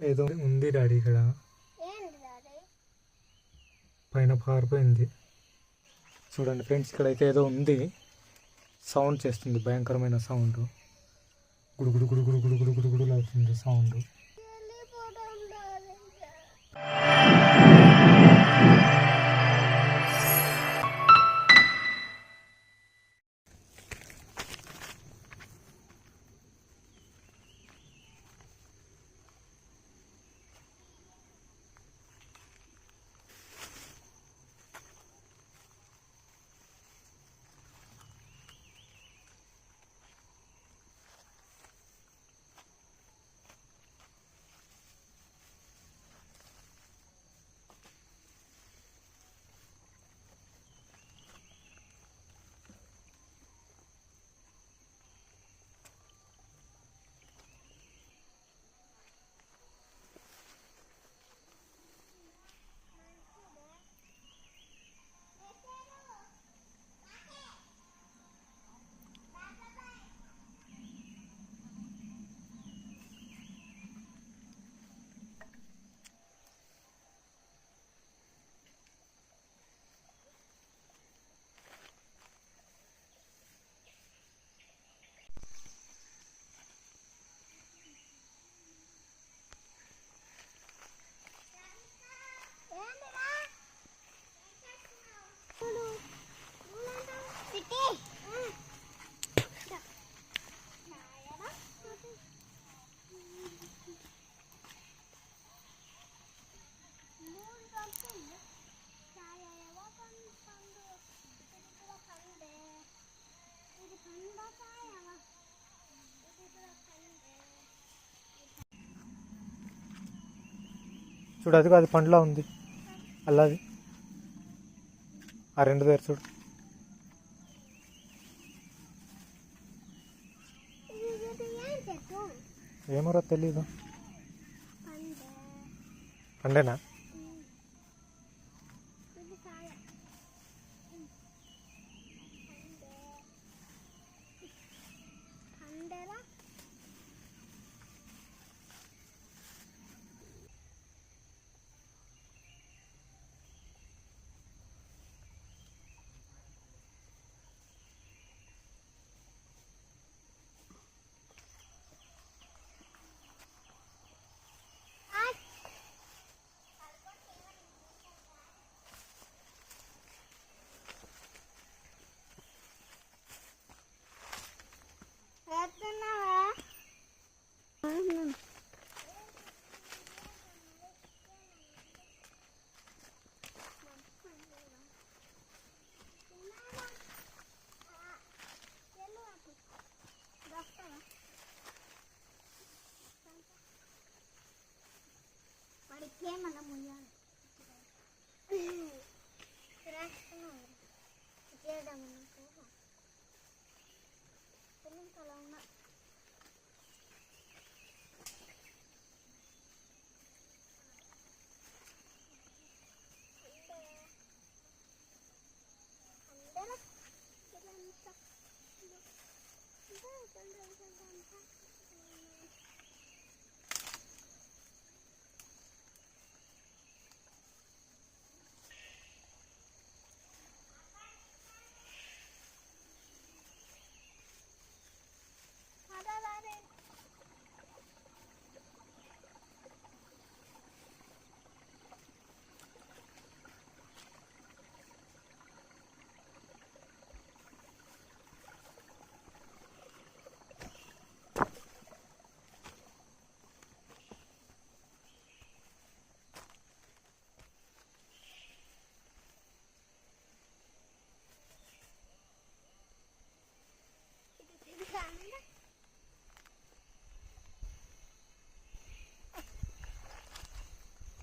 ఏదో ఉంది డాడీ ఇక్కడ. పైన పారిపోయింది. చూడండి ఫ్రెండ్స్ ఇక్కడైతే ఏదో ఉంది. సౌండ్ చేస్తుంది భయంకరమైన సౌండ్. గుడుగుడు గుడుగుడు గుడుగుడు గుడుగుడు అవుతుంది సౌండ్. చూడు అది అది పండులో ఉంది. అల్లది. ఆ రెండు దగ్గర చూడు. ఏమోరా తెలీదు. పండే. పండేనా?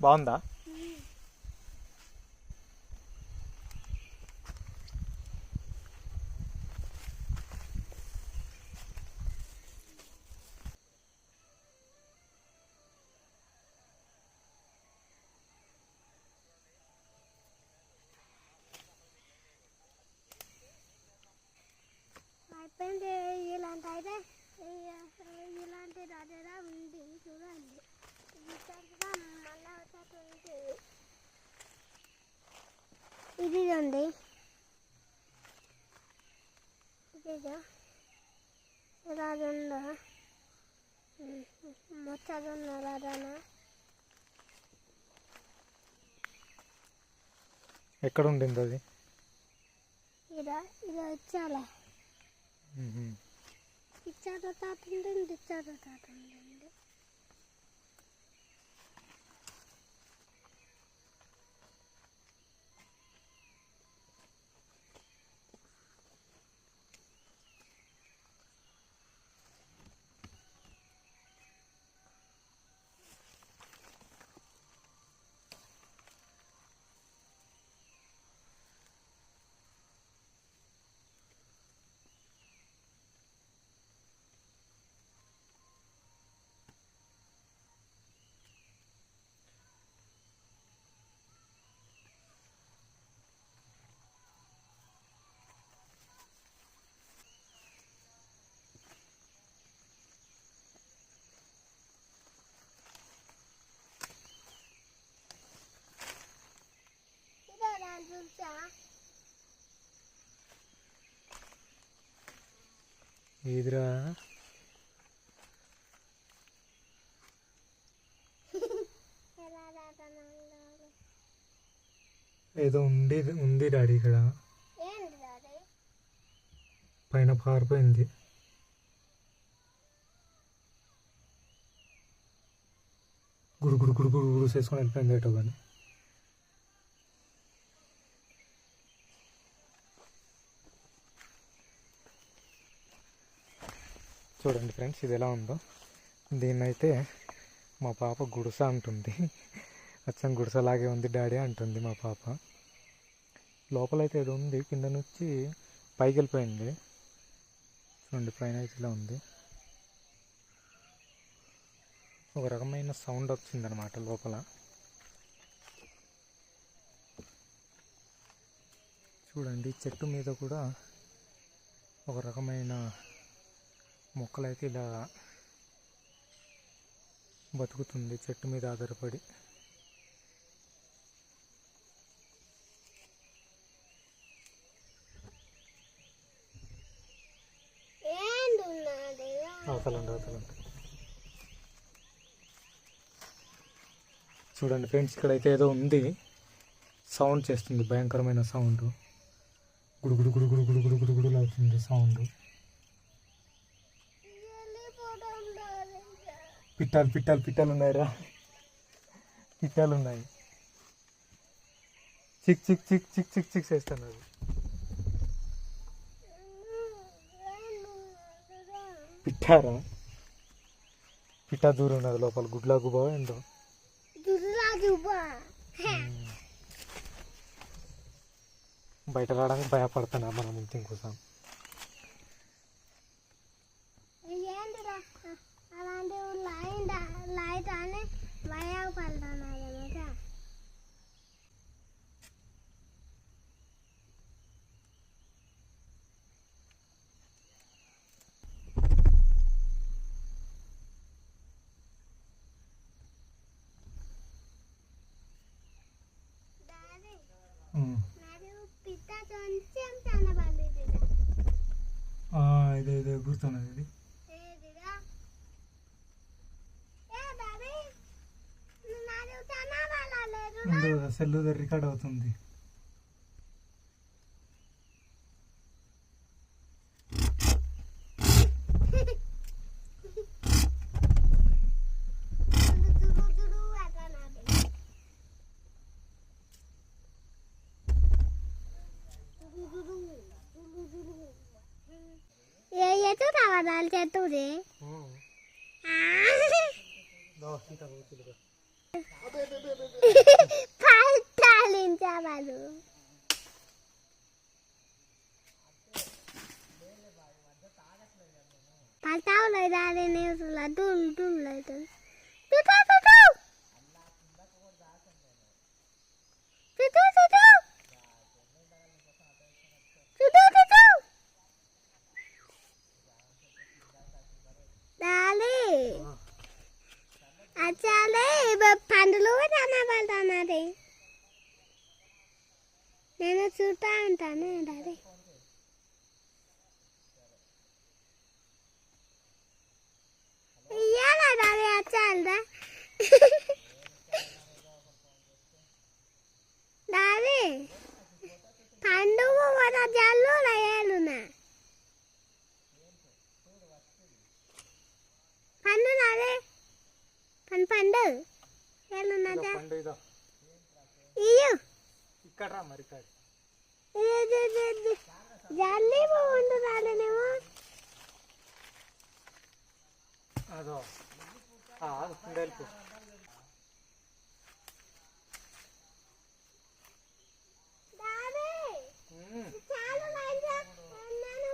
బాగుందా అయిపోయింది ఇలాంటి అయితే ఇ- ఇలాంటి దగ్గర ఉంది చూడండి ఇది ఇది ఉంది ఇది ఇలా ఉందా మొత్తం ఉన్నదానా ఎక్కడ ఉండింది అది? ఇచ్చాలే. మ్మ్. ఇచ్చాడు తాత ఉండండి ఇచ్చాడు తాత ఉండండి ఏదిరా ఏదో ఉంది ఉంది డాడీ ఇక్కడ పైన పారిపోయింది గుడు గుడు గుడు గుడు గుడు చేసుకొని వెళ్ళిపోయింది ఏటో కానీ చూడండి ఫ్రెండ్స్ ఇది ఎలా ఉందో. దీన్నైతే మా పాప గుడిస అంటుంది. అచ్చం గుడిసలాగే ఉంది డాడీ అంటుంది మా పాప. లోపలైతే ఏదో ఉంది కింద నుంచి పైకి వెళ్ళిపోయింది. చూడండి పైన అయితే ఇలా ఉంది. ఒక రకమైన సౌండ్ వచ్చిందనమాట లోపల. చూడండి చెట్టు మీద కూడా ఒక రకమైన మొక్కలైతే ఇలా బతుకుతుంది చెట్టు మీద ఆధారపడి. అవతలండి అవతలండి. చూడండి ఫ్రెండ్స్ ఇక్కడైతే ఏదో ఉంది. సౌండ్ చేస్తుంది భయంకరమైన సౌండ్. గుడుగుడు గుడుగుడు గుడుగుడు గుడుగుడు అవుతుంది సౌండ్ వెళ్ళిపోవడం డాడీ పిట్టాలు పిట్టాలు పిట్టాలు ఉన్నాయిరా. పిట్టాలు ఉన్నాయి. చిక్ చిక్ చిక్ చిక్ చిక్ చిక్ చేస్తున్నారు. పిట్టారా? పిట్టా దూరం ఉన్నది లోపల. గుడ్లా గుబా ఏందో. బయట రావడానికి భయపడుతున్నా మనం ఇంటి గుర్తున్నది? ఇది ఏదిరా? ఏ డాడీ నాకు కనబడలేదు ముందు సెల్ రికార్డ్ అవుతుంది. రావాలి చెట్టుది పాలించవాడు పల్తావు లేదా నేను లడ్డు డుల్ అవుతుంది చుట్టూ చుట్టూ చుట్టూ చుట్టూ చుట్టూ చుట్టూ డాలీ అచ్చాలే పండులు కనబడుతున్నది నేను ఉంటాను డాడీ. ఇయ్యాలా డాడీ వచ్చాదా డాడీ జల్లు పండు డాడీ పన్ పండు ఏలునా ఇదో పండు ఇదో. ఇయ్యు. ఇక్కడ మరి ఇక్కడ జల్లి బాగుండు రాలేనేమో అదో వెళ్ళిపో డాడీ చాలు మంచిగా ఉన్నాను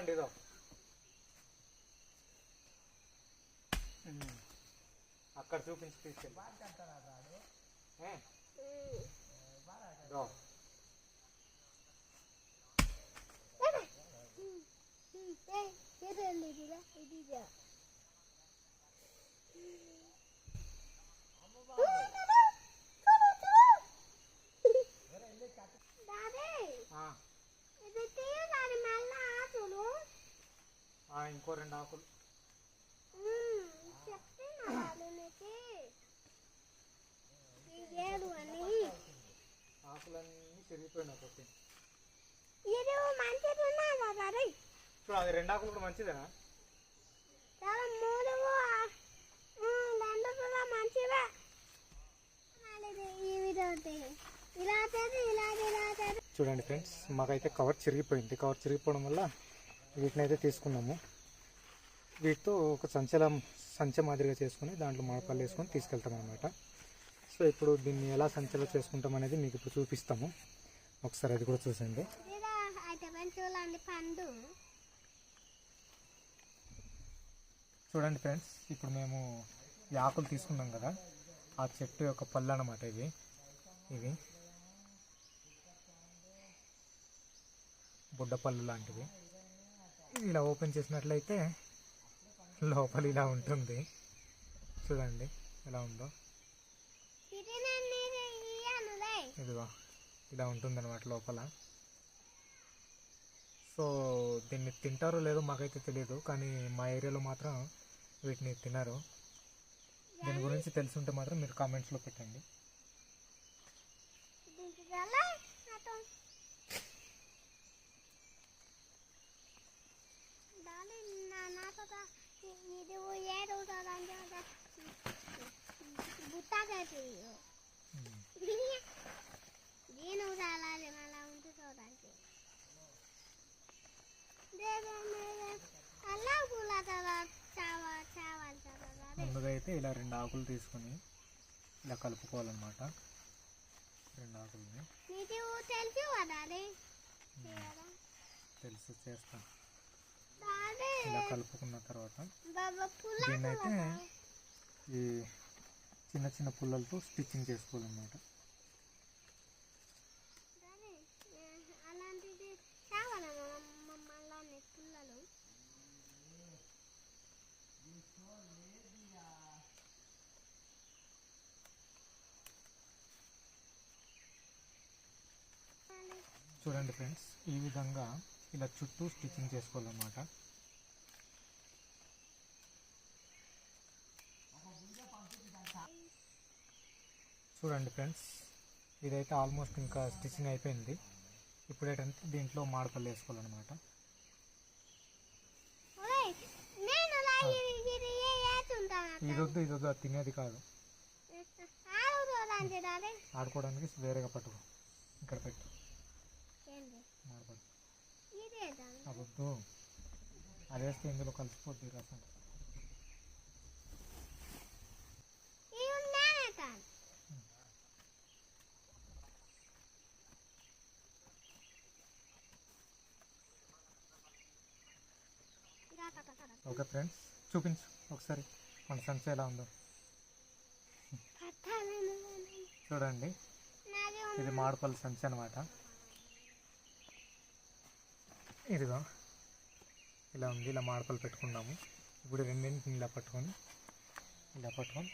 ఇంకా ఇంకో పండు ఇదో ఉమ్. అక్కడ చూపించి తీసుకెళ్ళి ఏ? ఇదో. ఆ, ఆ, ఇంకో రెండు ఆకులు. ఆకులన్నీ చిరిగిపోయినాయి ఒకటి ఇది అది రెండు ఆకులు కూడా మంచిదేనా? ఇలా ఇలా చూడండి ఫ్రెండ్స్ మాకైతే కవర్ చిరిగిపోయింది. కవర్ చిరిగిపోవడం వల్ల వీటిని అయితే తీసుకున్నాము. వీటితో ఒక సంచల సంచ మాదిరిగా చేసుకుని దాంట్లో మాడపల్లి వేసుకొని తీసుకెళ్తాం అనమాట సో ఇప్పుడు దీన్ని ఎలా సంచలో చేసుకుంటాం అనేది మీకు ఇప్పుడు చూపిస్తాము. ఒకసారి అది కూడా చూసండి చూడండి ఫ్రెండ్స్ ఇప్పుడు మేము ఈ ఆకులు తీసుకున్నాం కదా ఆ చెట్టు యొక్క పళ్ళు అనమాట ఇవి. ఇవి బుడ్డపళ్ళు లాంటివి. ఇలా ఓపెన్ చేసినట్లయితే లోపల ఇలా ఉంటుంది. చూడండి ఎలా ఉందో. ఇదిగో ఇలా ఉంటుందన్నమాట లోపల. సో దీన్ని తింటారో లేదో మాకైతే తెలియదు కానీ మా ఏరియాలో మాత్రం వీటిని తినరు. దీని గురించి తెలుసుంటే మాత్రం మీరు కామెంట్స్లో పెట్టండి. బుట్టాకైతే నేను చాలాలి అలా ఉంటే చూడండి. అలా పూల ముందుగా అయితే ఇలా రెండు ఆకులు తీసుకొని ఇలా కలుపుకోవాలన్నమాట. రెండు ఆకుల్ని. తెలిసి వడాలి తెలుసు చేస్తాం. డాడీ ఇలా కలుపుకున్న తర్వాత దీన్నైతే ఈ చిన్న చిన్న పుల్లలతో స్టిచ్చింగ్ చేసుకోవాలన్నమాట. చూడండి ఫ్రెండ్స్ ఈ విధంగా ఇలా చుట్టూ స్టిచ్చింగ్ చేసుకోవాలన్నమాట. చూడండి ఫ్రెండ్స్ ఇదైతే ఆల్మోస్ట్ ఇంకా స్టిచ్చింగ్ అయిపోయింది. ఇప్పుడు ఏంటంటే దీంట్లో మాడపల్లి వేసుకోవాలన్నమాట. ఓయ్ నేను అలా ఇది ఇది వేస్తుంటాను ఇది వద్దు ఇది వద్దు అది తినేది కాదు. ఆడుకోవడానికి వేరేగా పట్టుకో. ఇక్కడ పెట్టు. ఏంటి మాడపల్లి ఇదే దాని అది వద్దు అది వేస్తే ఇందులో కలిసిపోద్ది రసం ఇవి నేనే తాను కదా ఫ్రెండ్స్. చూపించు. ఒకసారి మన సంచి ఎలా ఉందో. చూడండి. ఇది మాడపల్లి సంచి అనమాట ఇదిగో. ఇలా ఉంది. ఇలా మాడపల్లి పెట్టుకున్నాము. ఇప్పుడు రెండింటిని ఇలా పట్టుకొని ఇలా పట్టుకొని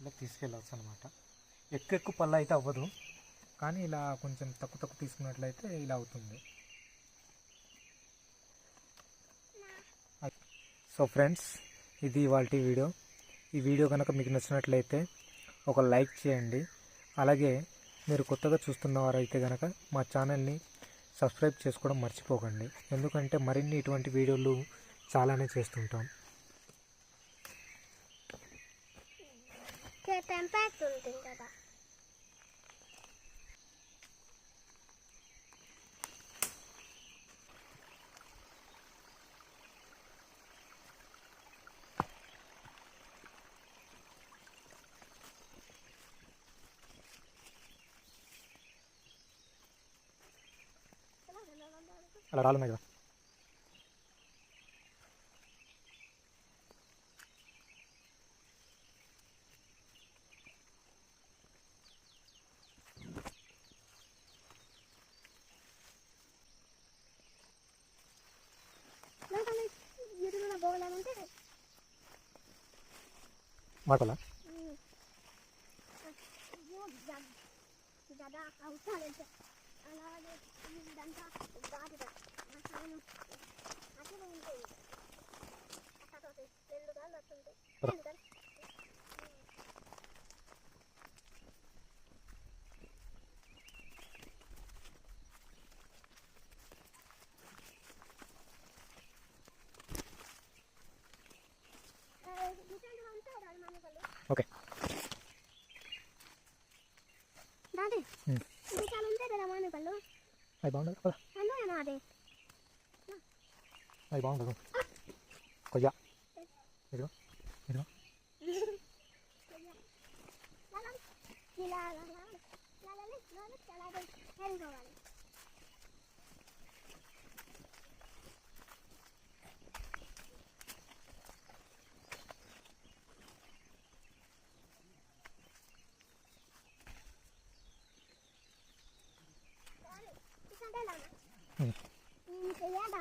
ఇలా తీసుకెళ్ళవచ్చు అనమాట ఎక్కువ ఎక్కువ పళ్ళు అయితే అవ్వదు. కానీ ఇలా కొంచెం తక్కువ తక్కువ తీసుకున్నట్లయితే ఇలా అవుతుంది. సో ఫ్రెండ్స్ ఇది ఇవాళ వీడియో. ఈ వీడియో కనుక మీకు నచ్చినట్లయితే ఒక లైక్ చేయండి. అలాగే మీరు కొత్తగా చూస్తున్న వారైతే కనుక మా ఛానల్ని సబ్స్క్రైబ్ చేసుకోవడం మర్చిపోకండి. ఎందుకంటే మరిన్ని ఇటువంటి వీడియోలు చాలానే చేస్తుంటాం. కదా అలా రాలున్నాయి కదా ఎరువుల పోవాలంటే మాటలా? Đây bón được không? Có dạ. Đi đó. Đi đó. Mm. Mm, se llama,